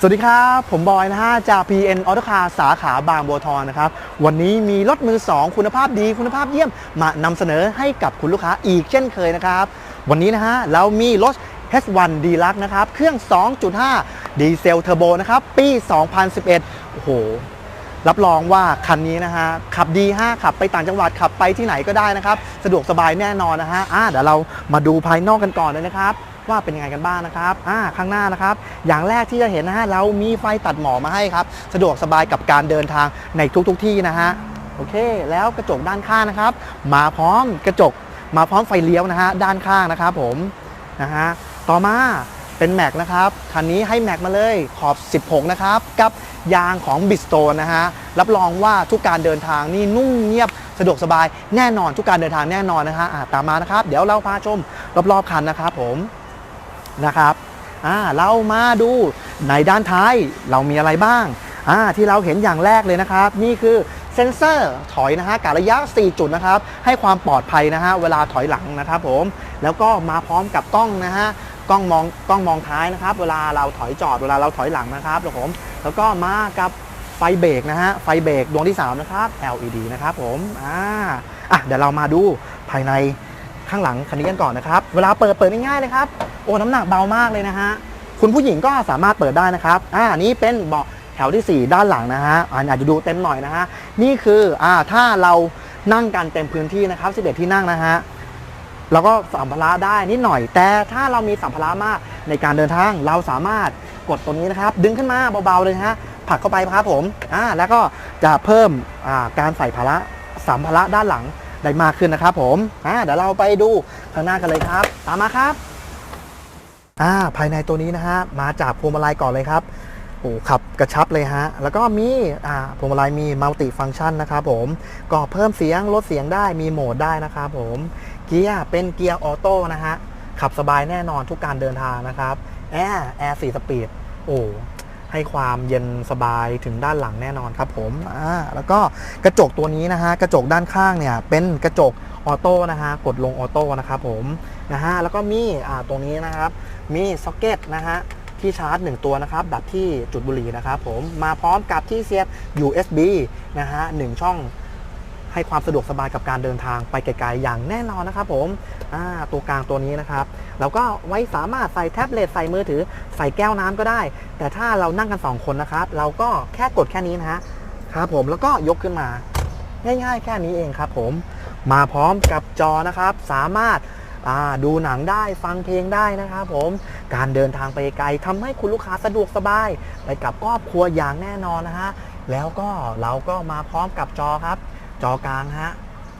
สวัสดีครับ ผมบอยนะฮะจาก PN Auto Car สาขาบางบัวทองนะครับ วันนี้มีรถมือ 2 คุณภาพดีคุณภาพเยี่ยมมานำเสนอให้กับคุณลูกค้าอีกเช่นเคยนะครับ วันนี้นะฮะเรามีรถ H1 d l u x นะครับ เครื่อง 2.5 ดีเซลเทอร์โบนะครับ ปี 2011 โอ้โห รับรองว่าคันนี้นะฮะ ขับดีฮะขับไปต่างจังหวัดขับไปที่ไหนก็ได้นะครับ สะดวกสบายแน่นอนนะฮะอ่าเดี๋ยวเรามาดูภายนอกกันก่อนเลยนะครับ ว่าเป็นยังไงกันบ้างนะครับอ่าข้างหน้านะครับ อย่างแรกที่จะเห็นนะฮะเรามีไฟตัดหมอกมาให้ครับ สะดวกสบายกับการเดินทางในทุกๆทที่นะฮะโอเค แล้วกระจกด้านข้างนะครับ มาพร้อมกระจกมาพร้อมไฟเลี้ยวนะฮะด้านข้างนะครับผมนะฮะต่อมาเป็นแม็กนะครับคันนี้ให้แม็กมาเลยขอบ 16 นะครับ กับยางของบิสโตนนะฮะรับรองว่าทุกการเดินทางนี่นุ่มเงียบสะดวกสบายแน่นอนทุกการเดินทางแน่นอนนะฮะอะตามมานะครับ เดี๋ยวเราพาชมรอบๆคันนะครับผม นะครับอ่าเรามาดูในด้านท้ายเรามีอะไรบ้างอ่าที่เราเห็นอย่างแรกเลยนะครับ นี่คือเซ็นเซอร์ถอยนะฮะกะระยะ 4 จุดนะครับ ให้ความปลอดภัยนะฮะเวลาถอยหลังนะครับผมแล้วก็มาพร้อมกับกล้องนะฮะกล้องมองกล้องมองท้ายนะครับ เวลาเราถอยจอดเวลาเราถอยหลังนะครับผมแล้วก็มากับไฟเบรกนะฮะไฟเบรกดวงที่ 3 นะครับ LED นะครับผมอ่าอะเดี๋ยวเรามาดูภายในข้างหลังคันนี้กันก่อนนะครับ เวลาเปิดเปิดง่ายๆเลยครับ อ้น้ำหนักเบามากเลยนะฮะคุณผู้หญิงก็สามารถเปิดได้นะครับอ่านี่เป็นเบาะแถวทีสี่ 4 ด้านหลังนะฮะอาจจะดูเต็มหน่อยนะฮะนี่คืออ่าถ้าเรานั่งกันเต็มพื้นที่นะครับ11ที่นั่งนะฮะเราก็สัมภาระได้นิดหน่อย แต่ถ้าเรามีสัมภาระมากในการเดินทางเราสามารถกดตัวนี้นะครับ ดึงขึ้นมาเบาๆเลยฮะผลักเข้าไปครับผมอ่าแล้วก็จะเพิ่มอ่าการใส่ภาระสัมภาระด้านหลังได้มากขึ้นนะครับผมอ่าเดี๋ยวเราไปดูข้างหน้ากันเลยครับ ตามมาครับ อ่าภายในตัวนี้นะฮะมาจากพวงมาลัยก่อนเลยครับโอ้ขับกระชับเลยฮะ แล้วก็มีอ่าพวงมาลัยมีมัลติฟังก์ชันนะครับผมก็เพิ่มเสียงลดเสียงได้มีโหมดได้นะครับผมเกียร์เป็นเกียร์ออโต้นะฮะขับสบายแน่นอนทุกการเดินทางนะครับแอร์แอร์สี่สปีดโอ้ให้ความเย็นสบายถึงด้านหลังแน่นอนครับผมอ่าแล้วก็กระจกตัวนี้นะฮะกระจกด้านข้างเนี่ยเป็นกระจก ออโต้นะฮะกดลงออโต้นะครับผมนะฮะแล้วก็มีอ่าตรงนี้นะครับมีซ็อกเก็ตนะฮะที่ชาร์จ 1 ตัวนะครับแบบที่จุดบุหรี่นะครับผมมาพร้อมกับที่เสียบ USB นะฮะหนึ่งช่องให้ความสะดวกสบายกับการเดินทางไปไกลๆอย่างแน่นอนนะครับผมอ่าตัวกลางตัวนี้นะครับแล้วก็ไว้สามารถใส่แท็บเล็ตใส่มือถือ ใส่แก้วน้ำก็ได้ แต่ถ้าเรานั่งกัน 2 คนนะครับ เราก็แค่กดแค่นี้นะฮะครับผมแล้วก็ยกขึ้นมา ง่ายๆ แค่นี้เองครับผม มาพร้อมกับจอนะครับ สามารถาดูหนังได้ฟังเพลงได้นะครับผมการเดินทางไปไกลทำให้คุณลูกค้าสะดวกสบาย ไปกับครอบครัวอย่างแน่นอนนะฮะแล้วก็เราก็มาพร้อมกับจอครับ จอกลางฮะ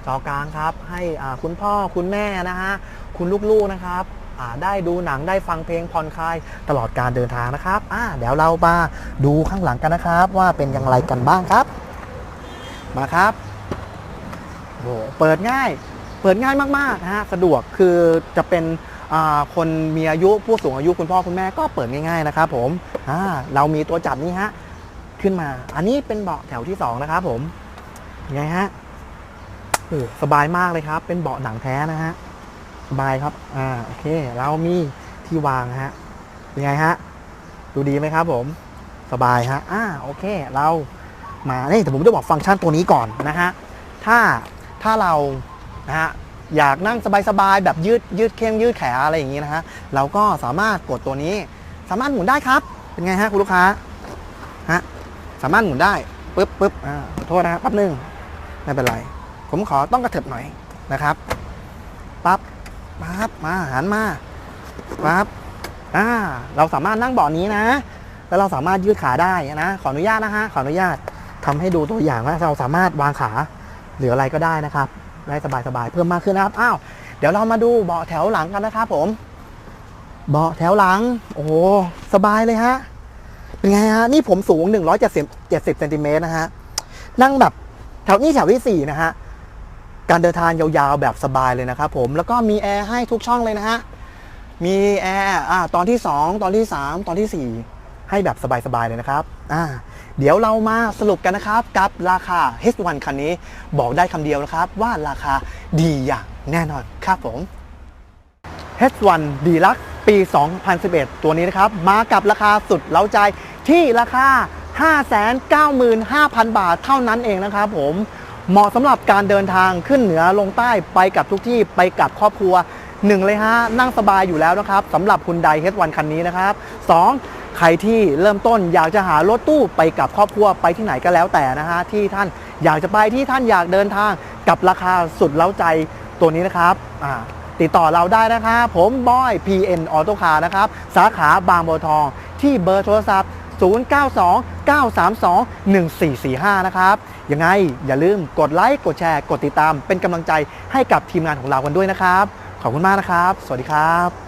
จอกลางครับ ให้คุณพ่อคุณแม่นะฮะคุณลูกๆนะครับได้ดูหนังได้ฟังเพลงผ่อนคลายตลอดการเดินทางนะครับอ่าเดี๋ยวเรามาดูข้างหลังกันนะครับ ว่าเป็นอย่างไรกันบ้างครับ มาครับ หเปิดง่าย เปิดง่ายมากๆนะฮะสะดวกคือจะเป็นคนมีอายุผู้สูงอายุคุณพ่อคุณแม่ก็เปิดง่ายๆนะครับผมอ่าเรามีตัวจับนี่ฮะขึ้นมา อันนี้เป็นเบาะแถวที่สองนะครับผมไงฮะสบายมากเลยครับ เป็นเบาะหนังแท้นะฮะสบายครับอ่าโอเค เรามีที่วางฮะเป็นไงฮะดูดีไหมครับผม สบายฮะอ่าโอเค เรามาเนี่ยแต่ผมจะบอกฟังก์ชันตัวนี้ก่อนนะฮะถ้า ถ้าเรานะฮะอยากนั่งสบายๆแบบยืดยืดเข้มยืดแขนอะไรอย่างนี้นะฮะเราก็สามารถกดตัวนี้ สามารถหมุนได้ครับ เป็นไงฮะคุณลูกค้าฮะสามารถหมุนได้ปึ๊บปึ๊บอ่าขอโทษนะครับแป๊บนึงไม่เป็นไร ผมขอต้องกระเถิบหน่อยนะครับปั๊บปั๊บมาหันมาปั๊บอ่าเราสามารถนั่งเบาะนี้นะ แล้วเราสามารถยืดขาได้นะขออนุญาตนะฮะขออนุญาตทำให้ดูตัวอย่างว่าเราสามารถวางขา หรืออะไรก็ได้นะครับได้สบายๆเพิ่มมากขึ้นนะครับอ้าวเดี๋ยวเรามาดูเบาะแถวหลังกันนะครับผม เบาะแถวหลัง โอ้โหสบายเลยฮะเป็นไงฮะนี่ผมสูง 170 70เซนติเมตรนะฮะนั่งแบบแถวนี้แถวที่ 4 นะฮะการเดินทางยาวๆแบบสบายเลยนะครับผมแล้วก็มีแอร์ให้ทุกช่องเลยนะฮะมีแอร์อ่าตอนที่ 2 ตอนที่ 3 ตอนทีสี่4 ให้แบบสบายๆเลยนะครับอ่า เดี๋ยวเรามาสรุปกันนะครับกับราคา H1 คันนี้บอกได้คำเดียวนะครับว่าราคาดีอย่างแน่นอนครับผม H1 Deluxe ปี 2011 ตัวนี้นะครับมากับราคาสุดเล้าใจที่ราคา 595,000 บาทเท่านั้นเองนะครับผมเหมาะสำหรับการเดินทางขึ้นเหนือลงใต้ไปกับทุกที่ไปกับครอบครัวหนึ่งเลยฮะนั่งสบายอยู่แล้วนะครับสำหรับคุณไดเฮดวันคันนี้นะครับสอง ใครที่เริ่มต้นอยากจะหารถตู้ไปกับครอบครัวไปที่ไหนก็แล้วแต่นะฮะที่ท่านอยากจะไปที่ท่านอยากเดินทางกับราคาสุดเล้าใจตัวนี้นะครับติดต่อเราได้นะครับผมบอย PN Auto Car นะครับสาขาบางบัวทองที่เบอร์โทรศัพท์ 0929321445 นะครับยังไงอย่าลืมกดไลค์กดแชร์กดติดตามเป็นกำลังใจให้กับทีมงานของเรากันด้วยนะครับ ขอบคุณมากนะครับ สวัสดีครับ